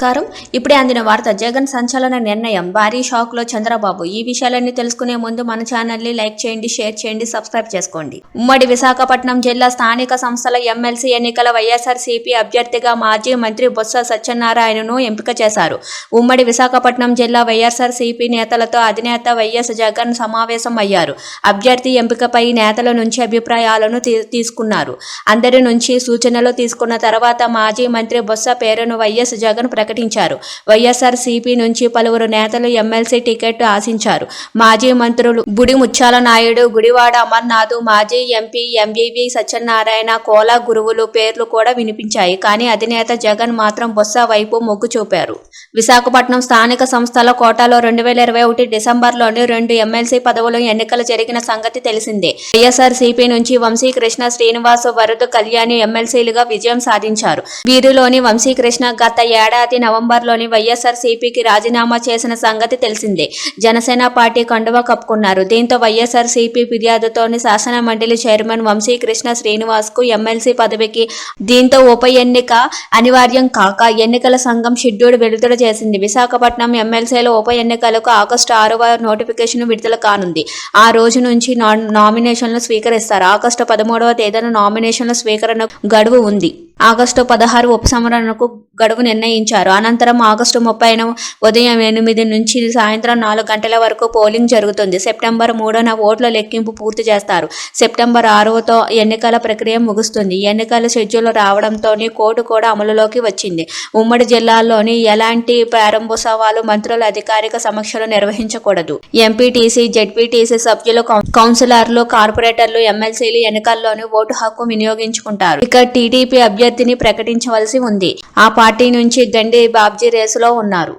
కారం ఇప్పుడే అందిన వార్త జగన్ సంచలన నిర్ణయం. భారీ షాక్లో చంద్రబాబు. ఈ విషయాలన్నీ తెలుసుకునే ముందు మన ఛానల్ని లైక్ చేయండి షేర్ చేయండి సబ్స్క్రైబ్ చేసుకోండి. ఉమ్మడి విశాఖపట్నం జిల్లా స్థానిక సంస్థల ఎమ్మెల్సీ ఎన్నికల వైఎస్ఆర్ సిపి అభ్యర్థిగా మాజీ మంత్రి బొత్స సత్యనారాయణను ఎంపిక చేశారు. ఉమ్మడి విశాఖపట్నం జిల్లా వైఎస్ఆర్ సిపి నేతలతో అధినేత వైఎస్ జగన్ సమావేశం అయ్యారు. అభ్యర్థి ఎంపికపై నేతల నుంచి అభిప్రాయాలను తీ- తీసుకున్నారు. అందరి నుంచి సూచనలు తీసుకున్న తర్వాత మాజీ మంత్రి బొత్స పేరును వైఎస్ జగన్ ప్రకటించారు. వైఎస్ఆర్ సిపి నుంచి పలువురు నేతలు ఎమ్మెల్సీ టికెట్ ఆశించారు. మాజీ మంత్రులు బుడి ముత్యాల నాయుడు గుడివాడ అమర్నాథ్ మాజీ ఎంపీ ఎంవివి సత్యనారాయణ కోలా గురువులు పేర్లు కూడా వినిపించాయి. కానీ అధినేత జగన్ మాత్రం బొత్స వైపు మొగ్గు చూపారు. విశాఖపట్నం స్థానిక సంస్థల కోటాలో రెండు వేల ఇరవై ఒకటి డిసెంబర్లోని రెండు ఎమ్మెల్సీ పదవులు ఎన్నికలు జరిగిన సంగతి తెలిసిందే. వైఎస్ఆర్ సిపి నుంచి వంశీకృష్ణ శ్రీనివాస్ వరద కళ్యాణి ఎమ్మెల్సీలుగా విజయం సాధించారు. వీరిలోని వంశీకృష్ణ గత ఏడాది నవంబర్లోని వైఎస్ఆర్ సిపికి రాజీనామా చేసిన సంగతి తెలిసిందే. జనసేన పార్టీ కండువా కప్పుకున్నారు. దీంతో వైఎస్ఆర్ సిపి ఫిర్యాదుతోని శాసన మండలి చైర్మన్ వంశీకృష్ణ శ్రీనివాస్కు ఎమ్మెల్సీ పదవికి దీంతో ఉప ఎన్నిక అనివార్యం కాక ఎన్నికల సంఘం షెడ్యూల్ విడుదల చేసింది. విశాఖపట్నం ఎమ్మెల్సీల ఉప ఎన్నికలకు ఆగస్టు ఆరవ నోటిఫికేషన్ విడుదల కానుంది. ఆ రోజు నుంచి నా- నామినేషన్లు స్వీకరిస్తారు. ఆగస్టు పదమూడవ తేదీన నామినేషన్ల స్వీకరణ గడువు ఉంది. ఆగస్టు పదహారు ఉపసంహరణకు గడువు నిర్ణయించారు. అనంతరం ఆగస్టు ముప్పైన ఉదయం ఎనిమిది నుంచి సాయంత్రం నాలుగు గంటల వరకు పోలింగ్ జరుగుతుంది. సెప్టెంబర్ మూడున ఓట్ల లెక్కింపు పూర్తి చేస్తారు. సెప్టెంబర్ ఆరవతో ఎన్నికల ప్రక్రియ ముగుస్తుంది. ఎన్నికల షెడ్యూల్ రావడంతోనే కోర్టు కూడా అమలులోకి వచ్చింది. ఉమ్మడి జిల్లాల్లోని ఎలాంటి ప్రారంభోత్సవాలు మంత్రుల అధికారిక సమీక్షలు నిర్వహించకూడదు. ఎంపీటీసీ జెడ్పీటీసీ సభ్యులు కౌన్సిలర్లు కార్పొరేటర్లు ఎమ్మెల్సీలు ఎన్నికల్లోని ఓటు హక్కు వినియోగించుకుంటారు. ఇక టీడీపీ అభ్యర్థిని ప్రకటించవలసి ఉంది. ఆ పార్టీ నుంచి గండి బాబ్జీ రేసులో ఉన్నారు.